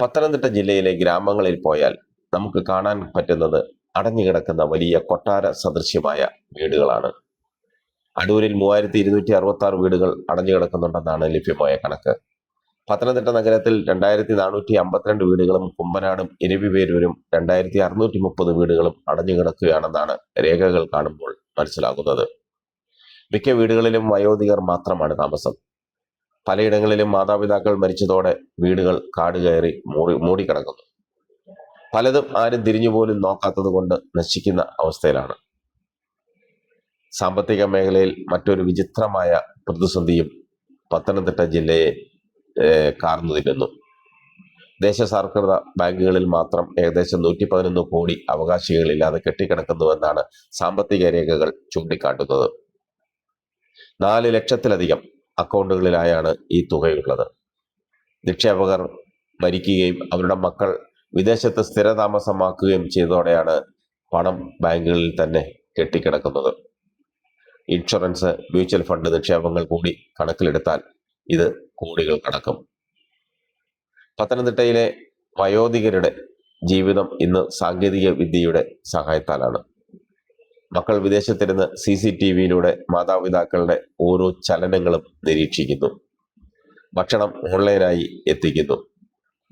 പത്തനംതിട്ട ജില്ലയിലെ ഗ്രാമങ്ങളിൽ പോയാൽ നമുക്ക് കാണാൻ പറ്റുന്നത് അടഞ്ഞുകിടക്കുന്ന വലിയ കൊട്ടാര സദൃശ്യമായ വീടുകളാണ്. അടൂരിൽ മൂവായിരത്തി ഇരുന്നൂറ്റി അറുപത്തി ആറ് വീടുകൾ അടഞ്ഞുകിടക്കുന്നുണ്ടെന്നാണ് ലഭ്യമായ കണക്ക്. പത്തനംതിട്ട നഗരത്തിൽ രണ്ടായിരത്തി നാനൂറ്റി അമ്പത്തിരണ്ട് വീടുകളും കുമ്പനാടും ഇരവിപേരൂരും രണ്ടായിരത്തി അറുന്നൂറ്റി മുപ്പത് വീടുകളും അടഞ്ഞുകിടക്കുകയാണെന്നാണ് രേഖകൾ കാണുമ്പോൾ മനസ്സിലാകുന്നത്. മിക്ക വീടുകളിലും വയോധികർ മാത്രമാണ് താമസം. പലയിടങ്ങളിലും മാതാപിതാക്കൾ മരിച്ചതോടെ വീടുകൾ കാട് കയറി മൂടി മൂടിക്കിടക്കുന്നു. പലതും ആരും തിരിഞ്ഞുപോലും നോക്കാത്തത് കൊണ്ട് നശിക്കുന്ന അവസ്ഥയിലാണ്. സാമ്പത്തിക മേഖലയിൽ മറ്റൊരു വിചിത്രമായ പ്രതിസന്ധിയും പത്തനംതിട്ട ജില്ലയെ കാർന്നു തിന്നുന്നു ദേശസാൽകൃത ബാങ്കുകളിൽ മാത്രം ഏകദേശം നൂറ്റി പതിനൊന്ന് കോടി അവകാശികളില്ലാതെ കെട്ടിക്കിടക്കുന്നുവെന്നാണ് സാമ്പത്തിക രേഖകൾ ചൂണ്ടിക്കാട്ടുന്നത്. നാല് ലക്ഷത്തിലധികം അക്കൗണ്ടുകളിലായാണ് ഈ തുകയുള്ളത്. നിക്ഷേപകർ ഭരിക്കുകയും അവരുടെ മക്കൾ വിദേശത്ത് സ്ഥിരതാമസമാക്കുകയും ചെയ്തതോടെയാണ് പണം ബാങ്കുകളിൽ തന്നെ കെട്ടിക്കിടക്കുന്നത്. ഇൻഷുറൻസ് മ്യൂച്വൽ ഫണ്ട് നിക്ഷേപങ്ങൾ കൂടി കണക്കിലെടുത്താൽ ഇത് കോടികൾ കടക്കും പത്തനംതിട്ടയിലെ വയോധികരുടെ ജീവിതം ഇന്ന് സാങ്കേതിക വിദ്യയുടെ സഹായത്താലാണ്. മക്കൾ വിദേശത്തിരുന്ന് സി സി ടി വിയിലൂടെ മാതാപിതാക്കളുടെ ഓരോ ചലനങ്ങളും നിരീക്ഷിക്കുന്നു. ഭക്ഷണം ഓൺലൈനായി എത്തിക്കുന്നു.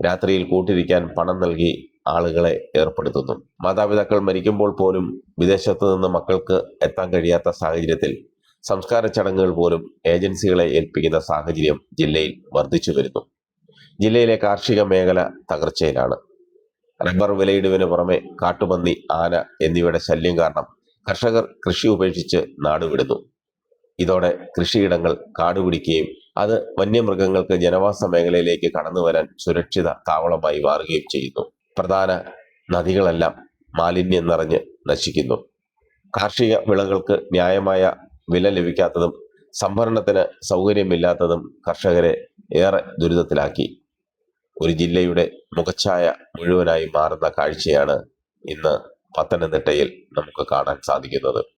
രാത്രിയിൽ കൂട്ടിരിക്കാൻ പണം നൽകി ആളുകളെ ഏർപ്പെടുത്തുന്നു. മാതാപിതാക്കൾ മരിക്കുമ്പോൾ പോലും വിദേശത്ത് നിന്ന് മക്കൾക്ക് എത്താൻ കഴിയാത്ത സാഹചര്യത്തിൽ സംസ്കാര ചടങ്ങുകൾ പോലും ഏജൻസികളെ ഏൽപ്പിക്കുന്ന സാഹചര്യം ജില്ലയിൽ വർദ്ധിച്ചു വരുന്നു. ജില്ലയിലെ കാർഷിക മേഖല തകർച്ചയിലാണ്. റബ്ബർ വിലയിടിവിന് പുറമെ കാട്ടുപന്നി ആന എന്നിവയുടെ ശല്യം കാരണം കർഷകർ കൃഷി ഉപേക്ഷിച്ച് നാടുവിടുന്നു ഇതോടെ കൃഷിയിടങ്ങൾ കാടുപിടിക്കുകയും അത് വന്യമൃഗങ്ങൾക്ക് ജനവാസ മേഖലയിലേക്ക് കടന്നു വരാൻ സുരക്ഷിത താവളമായി മാറുകയും ചെയ്യുന്നു. പ്രധാന നദികളെല്ലാം മാലിന്യം നിറഞ്ഞ് നശിക്കുന്നു. കാർഷിക വിളകൾക്ക് ന്യായമായ വില ലഭിക്കാത്തതും സംഭരണത്തിന് സൗകര്യമില്ലാത്തതും കർഷകരെ ഏറെ ദുരിതത്തിലാക്കി. ഒരു ജില്ലയുടെ മുഖച്ഛായ മുഴുവനായി മാറുന്ന കാഴ്ചയാണ് ഇന്ന് പത്തനംതിട്ടയിൽ നമുക്ക് കാണാൻ സാധിക്കുന്നത്.